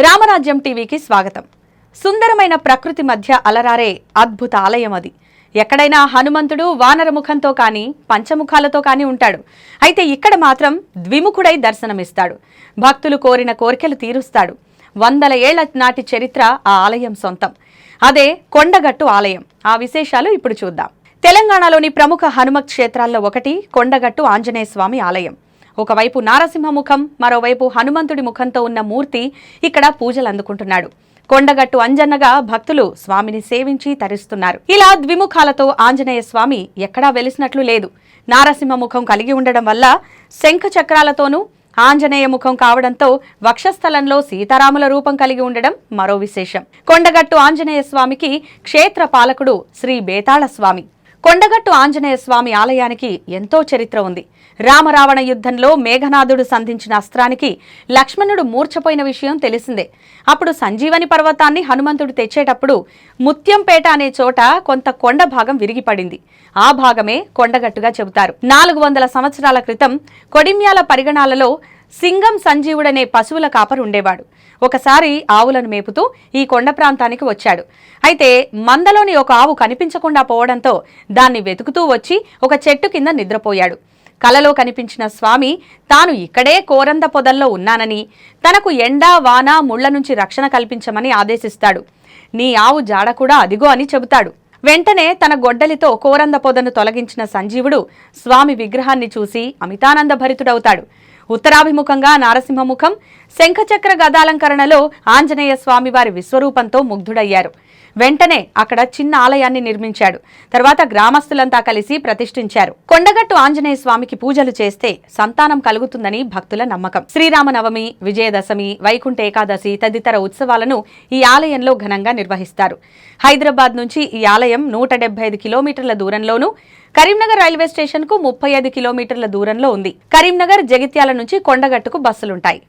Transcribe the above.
రామరాజ్యం టీవీకి స్వాగతం. సుందరమైన ప్రకృతి మధ్య అలరారే అద్భుత ఆలయం అది. ఎక్కడైనా హనుమంతుడు వానర ముఖంతో కానీ పంచముఖాలతో కానీ ఉంటాడు. అయితే ఇక్కడ మాత్రం ద్విముఖుడై దర్శనమిస్తాడు. భక్తులు కోరిన కోరికలు తీరుస్తాడు. వందల ఏళ్ళ నాటి చరిత్ర ఆ ఆలయం సొంతం. అదే కొండగట్టు ఆలయం. ఆ విశేషాలు ఇప్పుడు చూద్దాం. తెలంగాణలోని ప్రముఖ హనుమ క్షేత్రాల్లో ఒకటి కొండగట్టు ఆంజనేయ స్వామి ఆలయం. ఒకవైపు నారసింహ ముఖం మరోవైపు హనుమంతుడి ముఖంతో ఉన్న మూర్తి ఇక్కడ పూజలు అందుకుంటున్నాడు. కొండగట్టు అంజన్నగా భక్తులు స్వామిని సేవించి తరిస్తున్నారు. ఇలా ద్విముఖాలతో ఆంజనేయ స్వామి ఎక్కడా వెలిసినట్లు లేదు. నారసింహ ముఖం కలిగి ఉండడం వల్ల శంఖ చక్రాలతోనూ ఆంజనేయ ముఖం కావడంతో వక్షస్థలంలో సీతారాముల రూపం కలిగి ఉండడం మరో విశేషం. కొండగట్టు ఆంజనేయ స్వామికి క్షేత్ర పాలకుడు శ్రీ బేతాళ స్వామి. కొండగట్టు ఆంజనేయ స్వామి ఆలయానికి ఎంతో చరిత్ర ఉంది. రామరావణ యుద్ధంలో మేఘనాథుడు సంధించిన అస్త్రానికి లక్ష్మణుడు మూర్ఛపోయిన విషయం తెలిసిందే. అప్పుడు సంజీవని పర్వతాన్ని హనుమంతుడు తెచ్చేటప్పుడు ముత్యంపేట అనే చోట కొంత కొండ భాగం విరిగిపడింది. ఆ భాగమే కొండగట్టుగా చెబుతారు. నాలుగు వందల సంవత్సరాల క్రితం కొడిమ్యాల పరిగణాలలో సింగం సంజీవుడనే పశువుల కాపరు ఉండేవాడు. ఒకసారి ఆవులను మేపుతూ ఈ కొండ ప్రాంతానికి వచ్చాడు. అయితే మందలోని ఒక ఆవు కనిపించకుండా పోవడంతో దాన్ని వెతుకుతూ వచ్చి ఒక చెట్టు కింద నిద్రపోయాడు. కలలో కనిపించిన స్వామి తాను ఇక్కడే కోరంద పొదల్లో ఉన్నానని తనకు ఎండా వాన ముళ్ళ నుంచి రక్షణ కల్పించమని ఆదేశిస్తాడు. నీ ఆవు జాడ కూడా అదిగో అని చెబుతాడు. వెంటనే తన గొడ్డలితో కోరంద పొదను తొలగించిన సంజీవుడు స్వామి విగ్రహాన్ని చూసి అమితానంద భరితుడవుతాడు ఉత్తరాభిముఖంగా నారసింహముఖం శంఖచక్ర గదాలంకరణలో ఆంజనేయ స్వామివారి విశ్వరూపంతో ముగ్ధుడయ్యారు. వెంటనే అక్కడ చిన్న ఆలయాన్ని నిర్మించాడు. తర్వాత గ్రామస్తులంతా కలిసి ప్రతిష్ఠించారు. కొండగట్టు ఆంజనేయ స్వామికి పూజలు చేస్తే సంతానం కలుగుతుందని భక్తుల నమ్మకం. శ్రీరామనవమి విజయదశమి వైకుంఠ ఏకాదశి తదితర ఉత్సవాలను ఈ ఆలయంలో ఘనంగా నిర్వహిస్తారు. హైదరాబాద్ నుంచి ఈ ఆలయం నూట కిలోమీటర్ల దూరంలోనూ కరీంనగర్ రైల్వే స్టేషన్కు ముప్పై ఐదు కిలోమీటర్ల దూరంలో ఉంది. కరీంనగర్ జగిత్యాల నుంచి కొండగట్టుకు బస్సులుంటాయి.